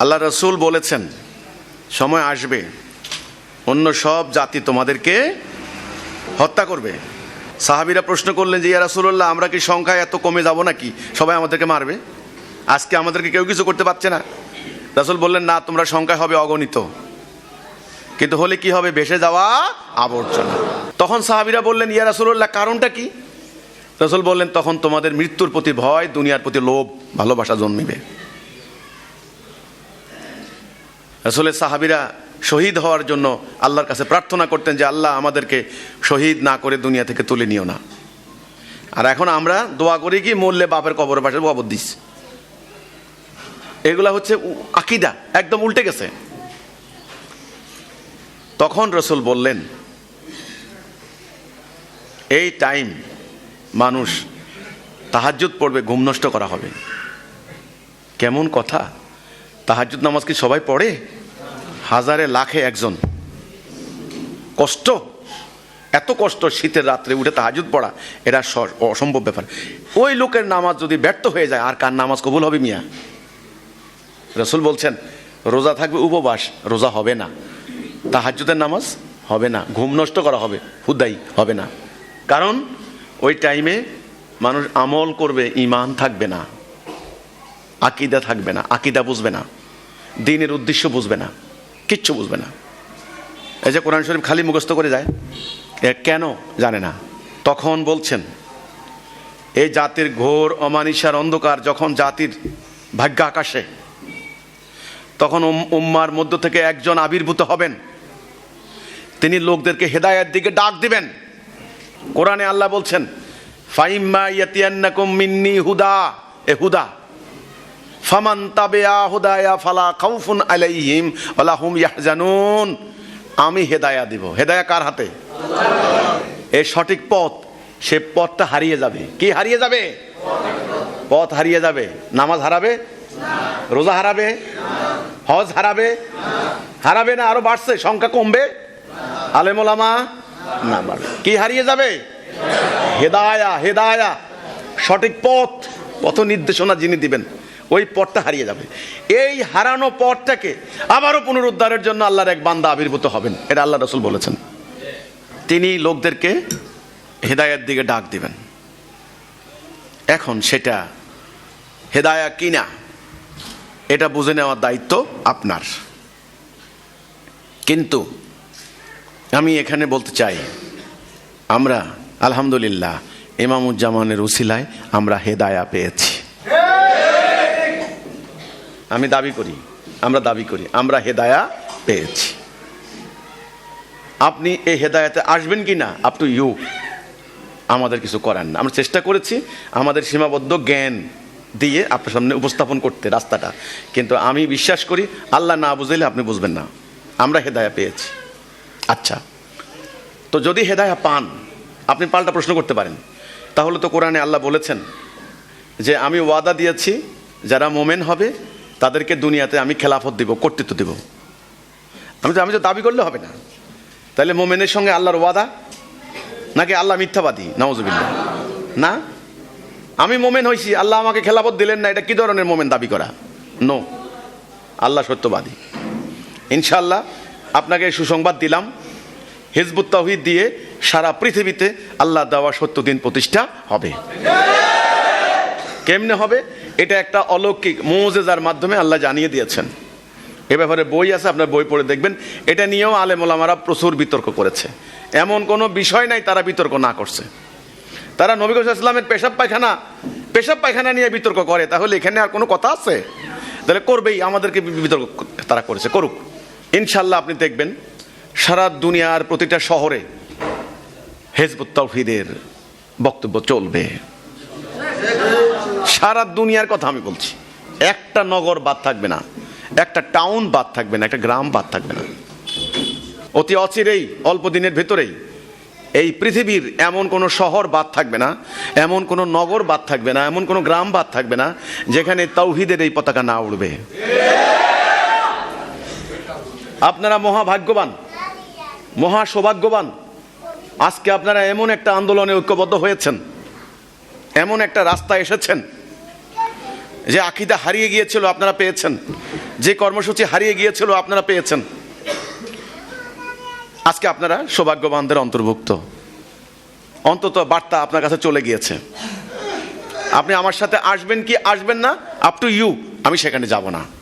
আল্লাহ রসুল বলেছেন, সময় আসবে, অন্য সব জাতি তোমাদেরকে হত্যা করবে। সাহাবিরা প্রশ্ন করলেন যে, ইয়া রাসুল্লাহ আমরা কি সংখ্যায় এত কমে যাব নাকি? সবাই আমাদেরকে মারবে? আজকে আমাদেরকে কেউ কিছু করতে পারছে না। রাসুল বললেন, না, তোমরা সংখ্যায় হবে অগণিত। কিন্তু হলে কি হবে? ভেসে যাওয়া আবর্জনা। তখন সাহাবিরা বললেন, ইয়া রাসুল্লাহ কারণটা কি? রসুল বললেন, তখন তোমাদের মৃত্যুর প্রতি ভয়, দুনিয়ার প্রতি লোভ, ভালোবাসা জন্মিবে। রসুলের সাহাবিরা শহীদ হওয়ার জন্য আল্লাহর কাছে প্রার্থনা করতেন যে, আল্লাহ আমাদেরকে শহীদ না করে দুনিয়া থেকে তুলে নিও না। আর এখন আমরা দোয়া করি কি, মরলে বাপের কবরের পাশে কবর দিস। এগুলা হচ্ছে আকিদা, একদম উল্টে গেছে। তখন রসুল বললেন, এই টাইম মানুষ তাহাজ্জুদ পড়বে, ঘুম নষ্ট করা হবে। কেমন কথা? তাহাজ্জুদ নামাজ কি সবাই পড়ে? হাজারে লাখে একজন। কষ্ট? এত কষ্ট শীতের রাত্রে উঠে তাহাজুদ পড়া, এটা অসম্ভব ব্যাপার। ওই লোকের নামাজ যদি ব্যর্থ হয়ে যায়, আর কার নামাজ কবুল হবে মিয়া? রসুল বলছেন, রোজা থাকবে উপবাস, রোজা হবে না। তাহাজ্জুদের নামাজ হবে না। ঘুম নষ্ট করা হবে, হুদাই হবে না। কারণ, ওই টাইমে মানুষ আমল করবে ইমান থাকবে না। আকিদা থাকবে না, আকিদা বুঝবে না। দিনের উদ্দেশ্য বুঝবে না। কিচ্ছু বুঝবে না। এই যে কোরআন শরীফ খালি মুখস্থ করে যায় কেন জানে না। তখন বলছেন, এই জাতির ঘোর অমানিসার অন্ধকার যখন জাতির ভাগ্য আকাশে, তখন উম- উম্মার মধ্য থেকে একজন আবির্ভূত হবেন। তিনি লোকদেরকে হেদায়ের দিকে ডাক দিবেন। কোরআনে আল্লাহ বলছেন, ফাইম্মা ইয়াতিয়ান্নাকুম মিন্নি হুদা। এ হুদা ফামান তাবেয়া হুদায়া ফালা খাউফুন আলাইহিম ওয়ালা হুম ইয়াহজানুন। আমি হেদায়া দিব। হেদায়া কার হাতে? এই সঠিক পথ, সে পথটা হারিয়ে যাবে। কি হারিয়ে যাবে? পথ হারিয়ে যাবে। নামাজ হারাবে? রোজা হারাবে? হজ হারাবে? হারাবে না? আরও বাড়ছে। সংখ্যা কমবে? আলেমোলামা? না, বাড়বে। কি হারিয়ে যাবে? হেদায়া হেদায়া। সঠিক পথ পথ নির্দেশনা যিনি দিবেন। ওই পথটা হারিয়ে যাবে। এই হারানো পথটাকে আবারও পুনরুদ্ধারের জন্য আল্লাহর এক বান্দা আবির্ভূত হবেন, এটা আল্লাহ রসুল বলেছেন। তিনি লোকদেরকে হেদায়ের দিকে ডাক দিবেন। এখন সেটা হেদায়া কিনা, এটা বুঝে নেওয়ার দায়িত্ব আপনার। কিন্তু আমি এখানে বলতে চাই, আমরা আলহামদুলিল্লাহ ইমামুজ্জামানের উসিলায় আমরা হেদায়া পেয়েছি। আমি দাবি করি, আমরা দাবি করি, আমরা হেদায়া পেয়েছি। আপনি এই হেদায়াতে আসবেন কি না আপ টু ইউ আমাদের কিছু করার না। আমরা চেষ্টা করেছি, আমাদের সীমাবদ্ধ জ্ঞান দিয়ে আপনার সামনে উপস্থাপন করতে, রাস্তাটা। কিন্তু আমি বিশ্বাস করি, আল্লাহ না বুঝলে আপনি বুঝবেন না। আমরা হেদায়া পেয়েছি। আচ্ছা তো যদি হেদায়া পান, আপনি পাল্টা প্রশ্ন করতে পারেন। তাহলে তো কোরআনে আল্লাহ বলেছেন যে, আমি ওয়াদা দিয়েছি, যারা মোমেন হবে তাদেরকে দুনিয়াতে আমি খেলাফত দিব, কর্তৃত্ব দিব। আমি তো আমি তো দাবি করলে হবে না। তাহলে মোমেনের সঙ্গে আল্লাহর ওয়াদা? নাকি আল্লাহ মিথ্যাবাদী? নওয়াজবিল্লা না? আমি মোমেন হয়েছি আল্লাহ আমাকে খেলাফত দিলেন না, এটা কি ধরনের মোমেন দাবি করা? নো আল্লাহ সত্যবাদী। ইনশাল্লাহ আপনাকে সুসংবাদ দিলাম। হিজবুত তাহিদ দিয়ে সারা পৃথিবীতে আল্লাহ দেওয়া সত্য দিন প্রতিষ্ঠা হবে। কেমনে হবে? এটা একটা অলৌকিক মোজেজার মাধ্যমে আল্লাহ জানিয়ে দিয়েছেন। এ ব্যাপারে বই আছে, আপনার বই পড়ে দেখবেন। এটা নিয়েও আলেমোলামারা প্রচুর বিতর্ক করেছে। এমন কোনো বিষয় নাই তারা বিতর্ক না করছে। তারা নবী ইসলামের পেশাব পায়খানা পেশাব পায়খানা নিয়ে বিতর্ক করে। তাহলে এখানে আর কোনো কথা আছে? তাহলে করবেই, আমাদেরকে বিতর্ক তারা করেছে, করুক। ইনশাল্লাহ আপনি দেখবেন, সারা দুনিয়ার প্রতিটা শহরে হেজবুত তৌহিদের বক্তব্য চলবে। সারা দুনিয়ার কথা আমি বলছি। একটা নগর বাদ থাকবে না, একটা টাউন বাদ থাকবে না, একটা গ্রাম বাদ থাকবে না। অতি অচিরেই, অল্প দিনের ভেতরেই এই পৃথিবীর এমন কোনো শহর বাদ থাকবে না, এমন কোনো নগর বাদ থাকবে না, এমন কোনো গ্রাম বাদ থাকবে না, যেখানে তৌহিদের এই পতাকা না উড়বে। আপনারা মহাভাগ্যবান মহা সৌভাগ্যবান আজকে আপনারা এমন একটা আন্দোলনে ঐক্যবদ্ধ হয়েছেন। এমন একটা রাস্তা এসেছেন যে আকিদা হারিয়ে গিয়েছিল, আপনারা পেয়েছেন। যে কর্মসূচি হারিয়ে গিয়েছিল, আপনারা পেয়েছেন। আজকে আপনারা সৌভাগ্যবানদের অন্তর্ভুক্ত। অন্তত বার্তা আপনার কাছে চলে গিয়েছে। আপনি আমার সাথে আসবেন কি আসবেন না? আপ টু ইউ আমি সেখানে যাব না।